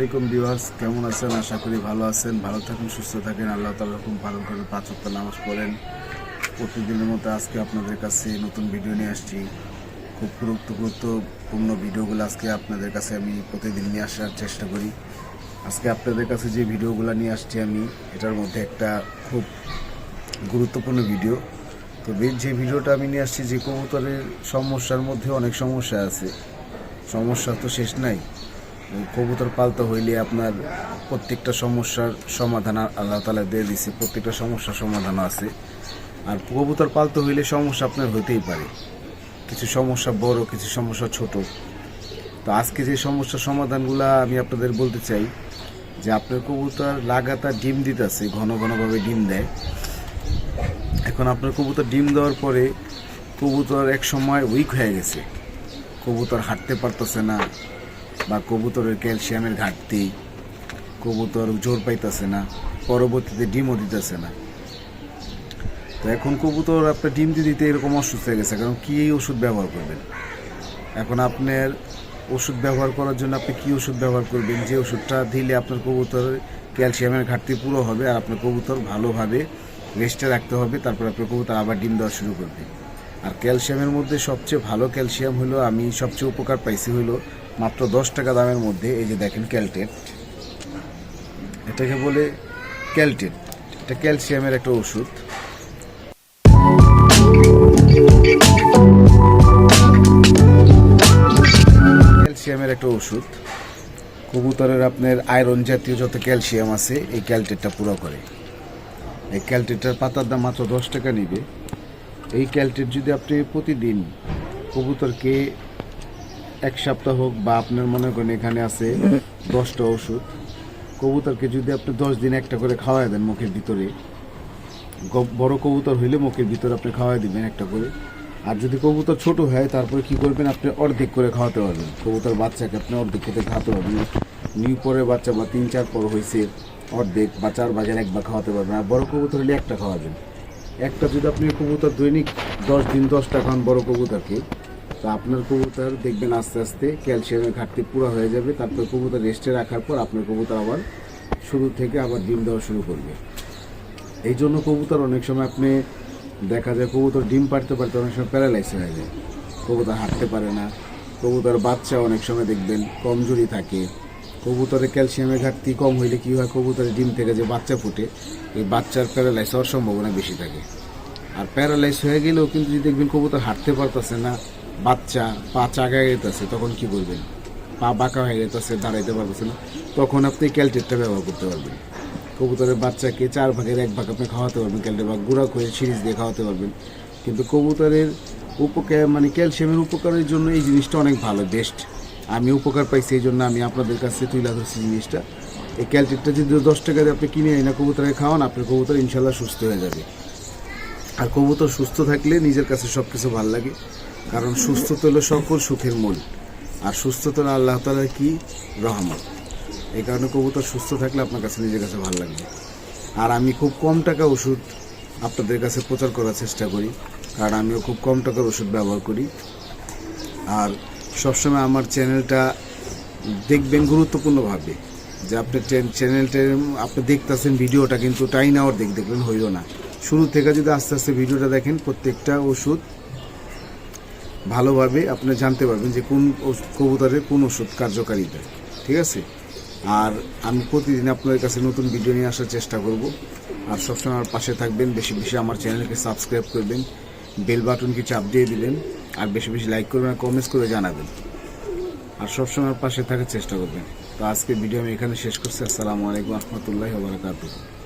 আলাইকুম ভিউয়ার্স, কেমন আছেন? আশা করি ভালো আছেন, ভালো থাকুন, সুস্থ থাকেন। আল্লাহ তাআলা রকম পালন করেন পাঁচ ওয়াক্ত নামাজ পড়েন। প্রতিদিনের মতো আজকে আপনাদের কাছে নতুন ভিডিও নিয়ে আসছি। খুব গুরুত্ব গুরুত্বপূর্ণ ভিডিওগুলো আজকে আপনাদের কাছে আমি প্রতিদিন নিয়ে আসার চেষ্টা করি। আজকে আপনাদের কাছে যে ভিডিওগুলো নিয়ে আসছি আমি, এটার মধ্যে একটা খুব গুরুত্বপূর্ণ ভিডিও। তো যে ভিডিওটা আমি নিয়ে আসছি যে কবুতরের সমস্যার মধ্যে অনেক সমস্যা আছে। সমস্যা তো শেষ নাই। কবুতর পালতে হইলে আপনার প্রত্যেকটা সমস্যার সমাধান আল্লাহ তালা দিয়ে দিছে, প্রত্যেকটা সমস্যার সমাধানও আছে। আর কবুতর পালতে হইলে সমস্যা আপনার হইতেই পারে। কিছু সমস্যা বড়, কিছু সমস্যা ছোট। তো আজকে যে সমস্যার সমাধানগুলো আমি আপনাদের বলতে চাই, যে আপনার কবুতর লাগাতার ডিম দিতেছে, ঘন ঘনভাবে ডিম দেয়। এখন আপনার কবুতর ডিম দেওয়ার পরে কবুতর এক সময় উইক হয়ে গেছে। কবুতর হাঁটতে পারতেছে না বা কবুতরের ক্যালসিয়ামের ঘাটতি, কবুতর জোর পাইতেছে না, পরবর্তীতে ডিমও দিতেছে না। তো এখন কবুতর আপনার ডিম দিয়ে দিতে এরকম অসুস্থ হয়ে গেছে, কারণ কি ওষুধ ব্যবহার করবেন? এখন আপনার ওষুধ ব্যবহার করার জন্য আপনি কি ওষুধ ব্যবহার করবেন? যে ওষুধটা দিলে আপনার কবুতরের ক্যালসিয়ামের ঘাটতি পুরো হবে আর আপনার কবুতর ভালোভাবে রেস্টে রাখতে হবে, তারপর আপনার কবুতর আবার ডিম দেওয়া শুরু করবে। আর ক্যালসিয়ামের মধ্যে সবচেয়ে ভালো ক্যালসিয়াম হলো, আমি সবচেয়ে উপকার পাইছি হলো মাত্র দশ টাকা দামের মধ্যে, এই যে দেখেন ক্যালটেট এটাকে বলে ক্যালটেট এটা ক্যালসিয়ামের একটা ওষুধ। ক্যালসিয়ামের একটা ওষুধ। কবুতরের আপনার আয়রন জাতীয় যত ক্যালসিয়াম আছে, এই ক্যালটেটটা পুরো করে। এই ক্যালটেটটার পাতার দাম মাত্র দশ টাকা নিবে। এই ক্যালটেট যদি আপনি প্রতিদিন কবুতরকে এক সপ্তাহ হোক বা আপনার মনে করেন এখানে আছে দশটা ওষুধ কবুতরকে যদি আপনি দশ দিন একটা করে খাওয়াই দেন মুখের ভিতরে বড় কবুতর হইলে মুখের ভিতরে আপনি খাওয়াই দিবেন একটা করে। আর যদি কবুতর ছোট হয়, তারপরে কি করবেন, আপনি অর্ধেক করে খাওয়াতে পারবেন। কবুতর বাচ্চাকে আপনি অর্ধেক খেতে খাওয়াতে পারবেন। নিউ পরে বাচ্চা বা তিন, চার পর হয়েছে অর্ধেক বা চার বাজার একবার খাওয়াতে পারবেন। আর বড় কবুতর হলে একটা খাওয়াবেন। একটা যদি আপনি কবুতর দৈনিক দশ দিন দশটা খান বড় কবুতরকে তো আপনার কবুতর দেখবেন আস্তে আস্তে ক্যালসিয়ামের ঘাটতি পুরো হয়ে যাবে। তারপর কবুতর রেস্টে রাখার পর আপনার কবুতর আবার শুরু থেকে আবার ডিম দেওয়া শুরু করবে। এই জন্য কবুতর অনেক সময় আপনি দেখা যায় কবুতর ডিম পাড়তে পারতে অনেক সময় প্যারালাইজ হয়ে যায়। কবুতর হাঁটতে পারে না। কবুতর বাচ্চা অনেক সময় দেখবেন কমজোরি থাকে। কবুতরে ক্যালসিয়ামের ঘাটতি কম হইলে কী হয়? কবুতরের ডিম থেকে যে বাচ্চা ফুটে, এই বাচ্চার প্যারালাইজ হওয়ার সম্ভাবনা বেশি থাকে। আর প্যারালাইজ হয়ে গেলেও কিন্তু যদি দেখবেন কবুতর হাঁটতে পারতেছে না বাচ্চা, পা চাগায় যেতেছে, তখন কি করবেন পা বাঁকা হয়ে যেতেছে, দাঁড়াইতে পারতেছে না। তখন আপনি ক্যালটেটটা ব্যবহার করতে পারবেন। কবুতরের বাচ্চাকে চার ভাগের এক ভাগ আপনি খাওয়াতে পারবেন, ক্যালটে বা গুঁড়া করে সিরিজ দিয়ে খাওয়াতে পারবেন। কিন্তু কবুতরের উপকার মানে ক্যালসিয়ামের উপকারের জন্য এই জিনিসটা অনেক ভালো বেস্ট আমি উপকার পাইছি এই জন্য আমি আপনাদের কাছে তুলে ধরছি জিনিসটা। এই ক্যালটেটটা যদি দশ টাকা দিয়ে আপনি কিনে এনে কবুতরকে খাওয়ান, আপনার কবুতর ইনশাল্লাহ সুস্থ হয়ে যাবে। আর কবুতর সুস্থ থাকলে নিজের কাছে সব কিছু ভালো লাগে। কারণ সুস্থতা হলো সকল সুখের মূল। আর সুস্থতা হলো আল্লাহ তালার কি? রহমত। এই কারণে কবুতর সুস্থ থাকলে আপনার কাছে, নিজের কাছে ভালো লাগবে। আর আমি খুব কম টাকা ওষুধ আপনাদের কাছে প্রচার করার চেষ্টা করি। কারণ আমিও খুব কম টাকার ওষুধ ব্যবহার করি। আর সবসময় আমার চ্যানেলটা দেখবেন গুরুত্বপূর্ণভাবে। যে আপনি চ্যানেলটা আপনি দেখতেছেন ভিডিওটা, কিন্তু টাইন আওয়ার দেখ দেখবেন হইল না। শুরু থেকে যদি আস্তে আস্তে ভিডিওটা দেখেন, প্রত্যেকটা ওষুধ ভালোভাবে আপনি জানতে পারবেন যে কোন কবুতরের কোন ওষুধ কার্যকারিতা ঠিক আছে? আর আমি প্রতিদিন আপনাদের কাছে নতুন ভিডিও নিয়ে আসার চেষ্টা করব। আর সবসময় আমার পাশে থাকবেন, বেশি বেশি আমার চ্যানেলকে সাবস্ক্রাইব করবেন বেল বাটনকে চাপ দিয়ে দিবেন, আর বেশি বেশি লাইক করবেন আর কমেন্টস করে জানাবেন। আর সবসময় আমার পাশে থাকার চেষ্টা করবেন। তো আজকে ভিডিও আমি এখানে শেষ করছি। আসসালামু আলাইকুম রহমতুল্লাহ বারকাতুহ।